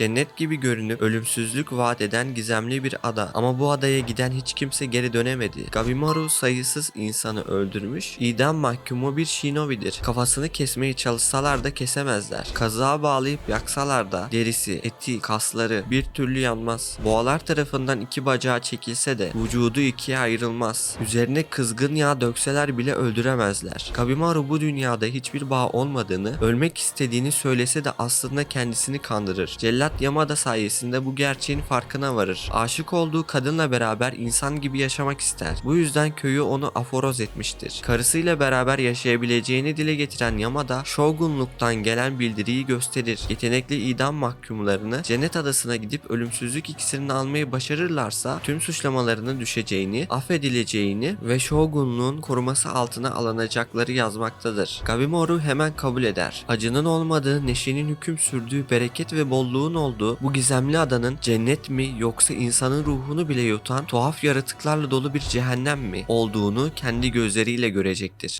Cennet gibi görünüp ölümsüzlük vaat eden gizemli bir ada. Ama bu adaya giden hiç kimse geri dönemedi. Gabimaru sayısız insanı öldürmüş, idam mahkumu bir shinobidir. Kafasını kesmeye çalışsalar da kesemezler. Kazığa bağlayıp yaksalar da derisi, eti, kasları bir türlü yanmaz. Boğalar tarafından iki bacağı çekilse de vücudu ikiye ayrılmaz. Üzerine kızgın yağ dökseler bile öldüremezler. Kabimaru bu dünyada hiçbir bağ olmadığını, ölmek istediğini söylese de aslında kendisini kandırır. Cellat Yamada sayesinde bu gerçeğin farkına varır. Aşık olduğu kadınla beraber insan gibi yaşamak ister. Bu yüzden köyü onu aforoz etmiştir. Karısıyla beraber yaşayabileceğini dile getiren Yamada, Shogunluktan gelen bildiriyi gösterir. Yetenekli idam mahkumlarını Cennet Adası'na gidip ölümsüzlük iksirini almayı başarırlarsa tüm suçlamalarının düşeceğini, affedileceğini ve Shogunluğun koruması altına alınacakları yazmaktadır. Gabimaru hemen kabul eder. Acının olmadığı, neşenin hüküm sürdüğü, bereket ve bolluğun olduğu bu gizemli adanın cennet mi yoksa insanın ruhunu bile yutan tuhaf yaratıklarla dolu bir cehennem mi olduğunu kendi gözleriyle görecektir.